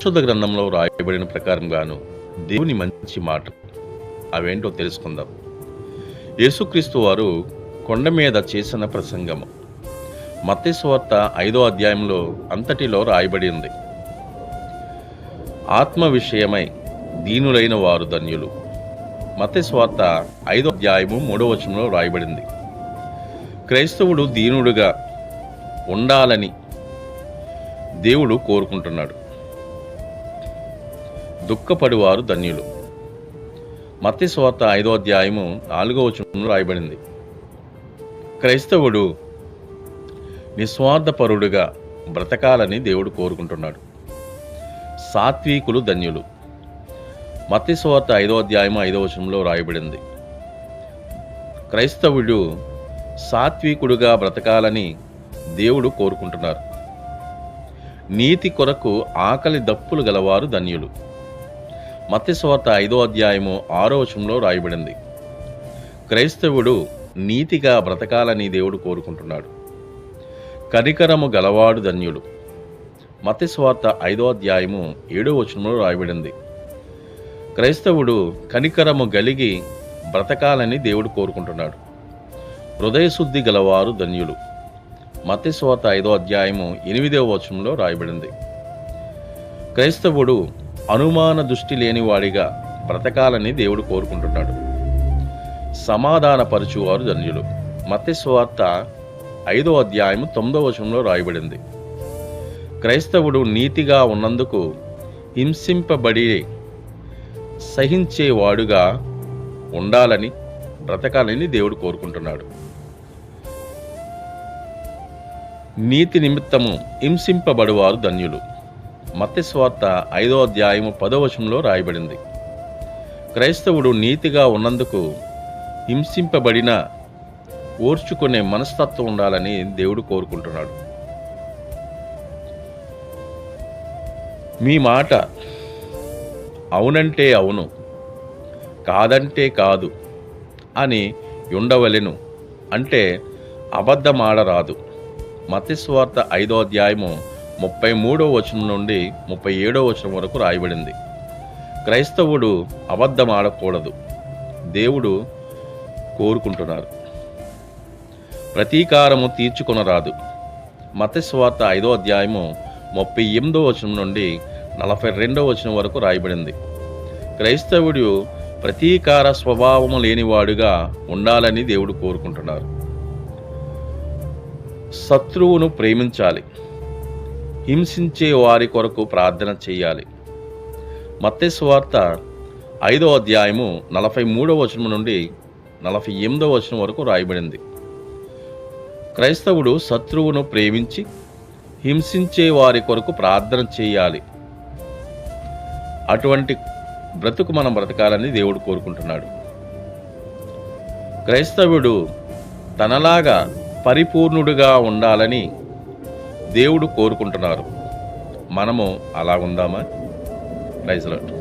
పరిశుద్ధ గ్రంథంలో రాయబడిన ప్రకారంగాను దేవుని మంచి మాట అవేంటో తెలుసుకుందాం. యేసుక్రీస్తు వారు కొండ మీద చేసిన ప్రసంగము. మత్తేశ్వార్త ఐదో అధ్యాయంలో అంతటిలో రాయబడి ఉంది. ఆత్మ విషయమై దీనులైన వారు ధన్యులు. మత్తేశ్వార్త ఐదో అధ్యాయము మూడో వచనంలో రాయబడింది క్రైస్తవుడు దీనుడుగా ఉండాలని దేవుడు కోరుకుంటున్నాడు. దుఃఖపడివారు ధన్యులు. మత్తి స్వార్త ఐదో అధ్యాయము నాలుగో వచనంలో రాయబడింది. క్రైస్తవుడు నిస్వార్థపరుడుగా బ్రతకాలని దేవుడు కోరుకుంటున్నాడు. సాత్వికులు ధన్యులు. మత్తి స్వార్త ఐదో అధ్యాయము ఐదో వచనంలో రాయబడింది. క్రైస్తవుడు సాత్వికుడుగా బ్రతకాలని దేవుడు కోరుకుంటున్నారు. నీతి కొరకు ఆకలి దప్పులు గలవారు ధన్యులు. మత్స్యవార్త ఐదో అధ్యాయము ఆరో వచనంలో రాయబడింది. క్రైస్తవుడు నీతిగా బ్రతకాలని దేవుడు కోరుకుంటున్నాడు. కనికరము గలవాడు ధన్యుడు. మత్స్యవార్త ఐదో అధ్యాయము ఏడో వచనంలో రాయబడింది. క్రైస్తవుడు కనికరము గలిగి బ్రతకాలని దేవుడు కోరుకుంటున్నాడు. హృదయశుద్ధి గలవారు ధన్యులు. మత్స్యవార్త ఐదో అధ్యాయము ఎనిమిదవ వచనంలో రాయబడింది. క్రైస్తవుడు అనుమాన దృష్టి లేనివాడిగా బ్రతకాలని దేవుడు కోరుకుంటున్నాడు. సమాధానపరచువారు ధన్యులు. మత్స్వార్త ఐదో అధ్యాయము తొమ్మిదో వచనంలో రాయబడింది. క్రైస్తవుడు నీతిగా ఉన్నందుకు హింసింపబడి సహించేవాడుగా ఉండాలని బ్రతకాలని దేవుడు కోరుకుంటున్నాడు. నీతి నిమిత్తము హింసింపబడువారు ధన్యులు. మత్స్వార్త ఐదో అధ్యాయము పదవశంలో రాయబడింది. క్రైస్తవుడు నీతిగా ఉన్నందుకు హింసింపబడిన ఓర్చుకునే మనస్తత్వం ఉండాలని దేవుడు కోరుకుంటున్నాడు. మీ మాట అవునంటే అవును కాదంటే కాదు అని ఉండవలెను అంటే అబద్ధమాడరాదు. మత్స్వార్త ఐదో అధ్యాయము ముప్పై మూడో వచనం నుండి ముప్పై ఏడో వచనం వరకు రాయబడింది. క్రైస్తవుడు అబద్ధం ఆడకూడదు దేవుడు కోరుకుంటున్నారు. ప్రతీకారము తీర్చుకొనరాదు. మతస్వార్త ఐదో అధ్యాయము ముప్పై ఎనిమిదో వచనం నుండి నలభై రెండో వచనం వరకు రాయబడింది. క్రైస్తవుడు ప్రతీకార స్వభావము లేనివాడుగా ఉండాలని దేవుడు కోరుకుంటున్నారు. శత్రువును ప్రేమించాలి. హింసించే వారి కొరకు ప్రార్థన చేయాలి. మత్తేశ్వార్త ఐదో అధ్యాయము నలభై మూడవ వచనం నుండి నలభై ఎనిమిదో వచనం వరకు రాయబడింది. క్రైస్తవుడు శత్రువును ప్రేమించి హింసించే వారి కొరకు ప్రార్థన చేయాలి. అటువంటి బ్రతుకు మనం బ్రతకాలని దేవుడు కోరుకుంటున్నాడు. క్రైస్తవుడు తనలాగా పరిపూర్ణుడుగా ఉండాలని దేవుడు కోరుకుంటున్నారు. మనము అలా ఉందామా? ప్రైజ్లాట్